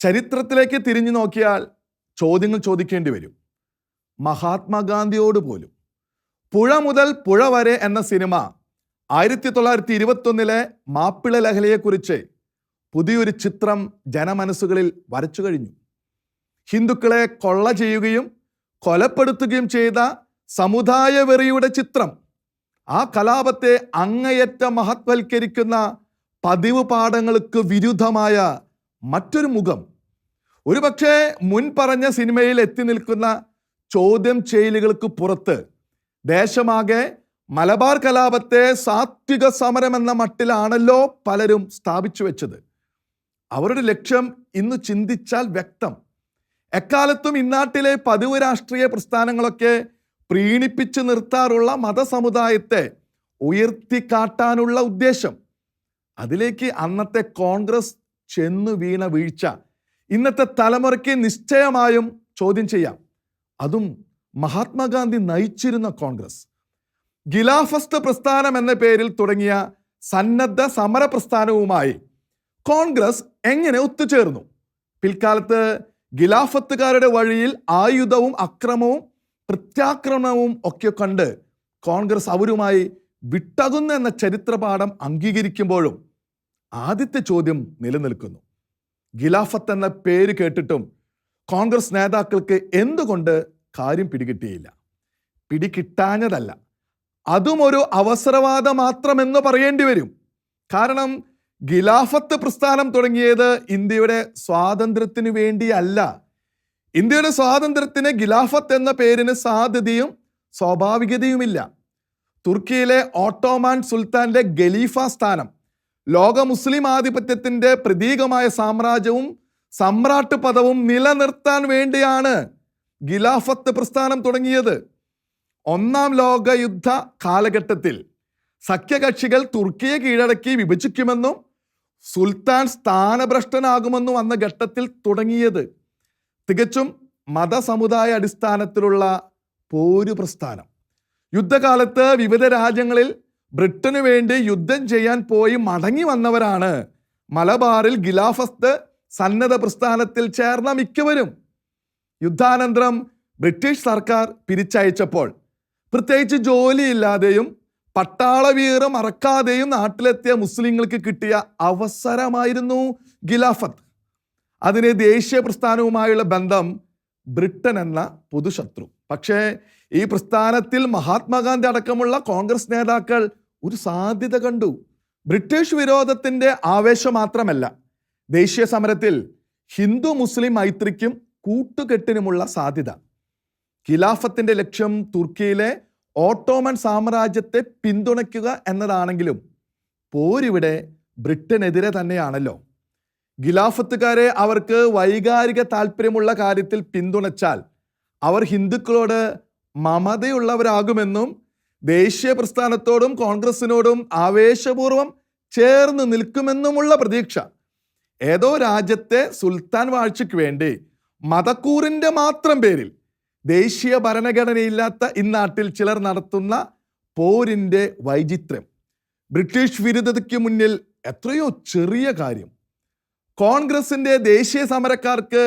ചരിത്രത്തിലേക്ക് തിരിഞ്ഞു നോക്കിയാൽ ചോദ്യങ്ങൾ ചോദിക്കേണ്ടി വരും. മഹാത്മാഗാന്ധിയോട് പോലും. പുഴ മുതൽ പുഴ വരെ എന്ന സിനിമ ആയിരത്തി തൊള്ളായിരത്തി ഇരുപത്തൊന്നിലെ മാപ്പിള ലഹലയെക്കുറിച്ച് പുതിയൊരു ചിത്രം ജനമനസ്സുകളിൽ വരച്ചു കഴിഞ്ഞു. ഹിന്ദുക്കളെ കൊള്ള ചെയ്യുകയും കൊലപ്പെടുത്തുകയും ചെയ്ത സമുദായ വെറിയുടെ ചിത്രം ആ കലാപത്തെ അങ്ങയറ്റ മഹത്വൽക്കരിക്കുന്ന പതിവ് പാഠങ്ങൾക്ക് വിരുദ്ധമായ മറ്റൊരു മുഖം. ഒരുപക്ഷെ മുൻ പറഞ്ഞ സിനിമയിൽ എത്തി നിൽക്കുന്ന ചോദ്യം ചെയ്യലുകൾക്ക് പുറത്ത് ദേശമാകെ മലബാർ കലാപത്തെ സാത്വിക സമരം എന്ന മട്ടിലാണല്ലോ പലരും സ്ഥാപിച്ചു വെച്ചത്. അവരുടെ ലക്ഷ്യം ഇന്ന് ചിന്തിച്ചാൽ വ്യക്തം. എക്കാലത്തും ഇന്നാട്ടിലെ പതിവ് രാഷ്ട്രീയ പ്രസ്ഥാനങ്ങളൊക്കെ പ്രീണിപ്പിച്ചു നിർത്താറുള്ള മതസമുദായത്തെ ഉയർത്തിക്കാട്ടാനുള്ള ഉദ്ദേശം. അതിലേക്ക് അന്നത്തെ കോൺഗ്രസ് ചെന്നു വീണ വീഴ്ച. ഇന്നത്തെ തലമുറയ്ക്ക് നിശ്ചയമായും ചോദ്യം ചെയ്യാം. അതും മഹാത്മാഗാന്ധി നയിച്ചിരുന്ന കോൺഗ്രസ്. ഗിലാഫസ്റ്റ് പ്രസ്ഥാനം എന്ന പേരിൽ തുടങ്ങിയ സന്നദ്ധ സമര പ്രസ്ഥാനവുമായി കോൺഗ്രസ് എങ്ങനെ ഒത്തുചേർന്നു? പിൽക്കാലത്ത് ഗിലാഫത്തുകാരുടെ വഴിയിൽ ആയുധവും അക്രമവും പ്രത്യാക്രമണവും ഒക്കെ കണ്ട് കോൺഗ്രസ് അവരുമായി വിട്ടകുന്നു എന്ന ചരിത്രപാഠം അംഗീകരിക്കുമ്പോഴും ആദ്യത്തെ ചോദ്യം നിലനിൽക്കുന്നു. ഖിലാഫത്ത് എന്ന പേര് കേട്ടിട്ടും കോൺഗ്രസ് നേതാക്കൾക്ക് എന്തുകൊണ്ട് കാര്യം പിടികിട്ടിയില്ല? പിടികിട്ടാഞ്ഞതല്ല. അതും ഒരു അവസരവാദം മാത്രമെന്ന് പറയേണ്ടി വരും. കാരണം ഖിലാഫത്ത് പ്രസ്ഥാനം തുടങ്ങിയത് ഇന്ത്യയുടെ സ്വാതന്ത്ര്യത്തിനു വേണ്ടിയല്ല. ഇന്ത്യയുടെ സ്വാതന്ത്ര്യത്തിന് ഖിലാഫത്ത് എന്ന പേരിന് സാധ്യതയും സ്വാഭാവികതയുമില്ല. തുർക്കിയിലെ ഓട്ടോമാൻ സുൽത്താന്റെ ഖലീഫ സ്ഥാനം ലോക മുസ്ലിം ആധിപത്യത്തിന്റെ പ്രതീകമായ സാമ്രാജ്യവും സമ്രാട്ട് പദവും നിലനിർത്താൻ വേണ്ടിയാണ് ഗിലാഫത്ത് പ്രസ്ഥാനം തുടങ്ങിയത്. ഒന്നാം ലോക യുദ്ധ കാലഘട്ടത്തിൽ സഖ്യകക്ഷികൾ തുർക്കിയെ കീഴടക്കി വിഭജിക്കുമെന്നും സുൽത്താൻ സ്ഥാനഭ്രഷ്ടനാകുമെന്നും വന്ന ഘട്ടത്തിൽ തുടങ്ങിയത്. തികച്ചും മതസമുദായ അടിസ്ഥാനത്തിലുള്ള പോരു പ്രസ്ഥാനം യുദ്ധകാലത്ത് വിവിധ രാജ്യങ്ങളിൽ ബ്രിട്ടന് വേണ്ടി യുദ്ധം ചെയ്യാൻ പോയി മടങ്ങി വന്നവരാണ്. മലബാറിൽ ഗിലാഫസ്ത് സന്നദ്ധ പ്രസ്ഥാനത്തിൽ ചേർന്ന മിക്കവരും. യുദ്ധാനന്തരം ബ്രിട്ടീഷ് സർക്കാർ പിരിച്ചയച്ചപ്പോൾ പ്രത്യേകിച്ച് ജോലിയില്ലാതെയും പട്ടാളവീറ മറക്കാതെയും നാട്ടിലെത്തിയ മുസ്ലിങ്ങൾക്ക് കിട്ടിയ അവസരമായിരുന്നു ഗിലാഫത്ത് അതിനെ ദേശീയ പ്രസ്ഥാനവുമായുള്ള ബന്ധം ബ്രിട്ടൻ എന്ന പൊതുശത്രു. പക്ഷേ ഈ പ്രസ്ഥാനത്തിൽ മഹാത്മാഗാന്ധി അടക്കമുള്ള കോൺഗ്രസ് നേതാക്കൾ ഒരു സാധ്യത കണ്ടു. ബ്രിട്ടീഷ് വിരോധത്തിന്റെ ആവേശം മാത്രമല്ല ദേശീയ സമരത്തിൽ ഹിന്ദു മുസ്ലിം മൈത്രിക്കും കൂട്ടുകെട്ടിനുമുള്ള സാധ്യത. ഖിലാഫത്തിന്റെ ലക്ഷ്യം തുർക്കിയിലെ ഓട്ടോമൻ സാമ്രാജ്യത്തെ പിന്തുണയ്ക്കുക എന്നതാണെങ്കിലും പോരിവിടെ ബ്രിട്ടനെതിരെ തന്നെയാണല്ലോ. ഖിലാഫത്തുകാരെ അവർക്ക് വൈകാരിക താല്പര്യമുള്ള കാര്യത്തിൽ പിന്തുണച്ചാൽ അവർ ഹിന്ദുക്കളോട് മമതയുള്ളവരാകുമെന്നും ദേശീയ പ്രസ്ഥാനത്തോടും കോൺഗ്രസിനോടും ആവേശപൂർവം ചേർന്ന് നിൽക്കുമെന്നുമുള്ള പ്രതീക്ഷ. ഏതോ രാജ്യത്തെ സുൽത്താൻ വാഴ്ചയ്ക്ക് വേണ്ടി മതക്കൂറിന്റെ മാത്രം പേരിൽ ദേശീയ ഭരണഘടനയില്ലാത്ത ഇന്നാട്ടിൽ ചിലർ നടത്തുന്ന പോരിന്റെ വൈചിത്രം ബ്രിട്ടീഷ് വിരുദ്ധതയ്ക്ക് മുന്നിൽ എത്രയോ ചെറിയ കാര്യം. കോൺഗ്രസിന്റെ ദേശീയ സമരക്കാർക്ക്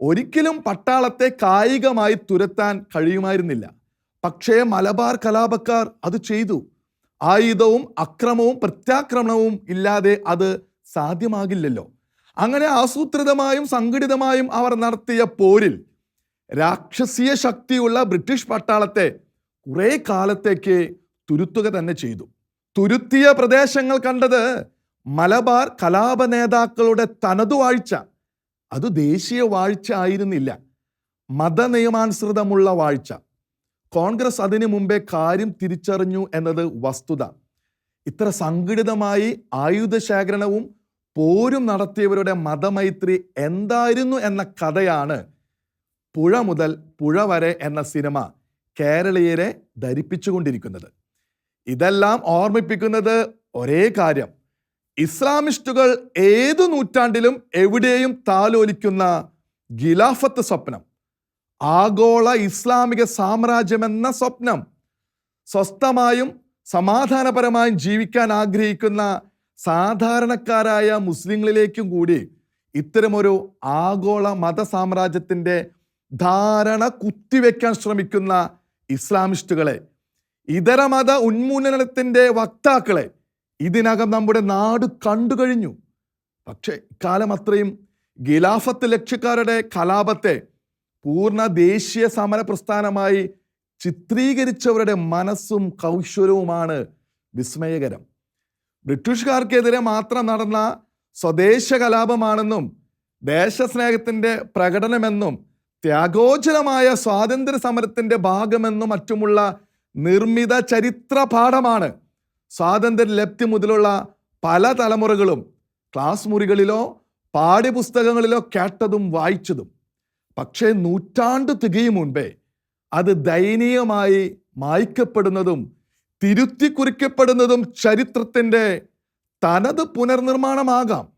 ഒരിക്കലും പട്ടാളത്തെ കായികമായി തുരത്താൻ കഴിയുമായിരുന്നില്ല. പക്ഷേ മലബാർ കലാപക്കാർ അത് ചെയ്തു. ആയുധവും അക്രമവും പ്രത്യാക്രമണവും ഇല്ലാതെ അത് സാധ്യമാകില്ലല്ലോ. അങ്ങനെ ആസൂത്രിതമായും സംഘടിതമായും അവർ നടത്തിയ പോരിൽ രാക്ഷസീയ ശക്തിയുള്ള ബ്രിട്ടീഷ് പട്ടാളത്തെ കുറെ കാലത്തേക്ക് തുരുത്തുക തന്നെ ചെയ്തു. തുരുത്തിയ പ്രദേശങ്ങൾ കണ്ടത് മലബാർ കലാപ നേതാക്കളുടെ തനതു വാഴ്ച. അത് ദേശീയ വാഴ്ച ആയിരുന്നില്ല. മതനിയമാനുസൃതമുള്ള വാഴ്ച. കോൺഗ്രസ് അതിനു മുമ്പേ കാര്യം തിരിച്ചറിഞ്ഞു എന്നത് വസ്തുത. ഇത്ര സംഘടിതമായി ആയുധശേഖരണവും പോരും നടത്തിയവരുടെ മതമൈത്രി എന്തായിരുന്നു എന്ന കഥയാണ് പുഴ മുതൽ പുഴ വരെ എന്ന സിനിമ കേരളീയരെ ധരിപ്പിച്ചുകൊണ്ടിരിക്കുന്നത്. ഇതെല്ലാം ഓർമ്മിപ്പിക്കുന്നത് ഒരേ കാര്യം. ഇസ്ലാമിസ്റ്റുകൾ ഏതു നൂറ്റാണ്ടിലും എവിടെയും താലോലിക്കുന്ന ഖിലാഫത്ത് സ്വപ്നം. ആഗോള ഇസ്ലാമിക സാമ്രാജ്യം എന്ന സ്വപ്നം സ്വസ്ഥമായും സമാധാനപരമായും ജീവിക്കാൻ ആഗ്രഹിക്കുന്ന സാധാരണക്കാരായ മുസ്ലിങ്ങളിലേക്കും കൂടി ഇത്തരമൊരു ആഗോള മതസാമ്രാജ്യത്തിന്റെ ധാരണ കുത്തിവെക്കാൻ ശ്രമിക്കുന്ന ഇസ്ലാമിസ്റ്റുകളെ ഇതര മത ഉന്മൂലനത്തിന്റെ വക്താക്കളെ ഇതിനകം നമ്മുടെ നാട് കണ്ടു കഴിഞ്ഞു. പക്ഷേ ഇക്കാലം അത്രയും ഗിലാഫത്ത് ലക്ഷ്യക്കാരുടെ കലാപത്തെ പൂർണ ദേശീയ സമര പ്രസ്ഥാനമായി ചിത്രീകരിച്ചവരുടെ മനസ്സും കൗശലവുമാണ് വിസ്മയകരം. ബ്രിട്ടീഷുകാർക്കെതിരെ മാത്രം നടന്ന സ്വദേശ കലാപമാണെന്നും ദേശസ്നേഹത്തിന്റെ പ്രകടനമെന്നും ത്യാഗോചരമായ സ്വാതന്ത്ര്യ സമരത്തിന്റെ ഭാഗമെന്നും മറ്റുമുള്ള നിർമ്മിത ചരിത്ര പാഠമാണ് സ്വാതന്ത്ര്യ ലബ്ധി മുതലുള്ള പല തലമുറകളും ക്ലാസ് മുറികളിലോ പാഠ്യപുസ്തകങ്ങളിലോ കേട്ടതും വായിച്ചതും. പക്ഷേ നൂറ്റാണ്ട് തികയും മുൻപേ അത് ദയനീയമായി മായ്ക്കപ്പെടുന്നതും തിരുത്തി കുറിക്കപ്പെടുന്നതും ചരിത്രത്തിന്റെ തനത് പുനർനിർമ്മാണമാകാം.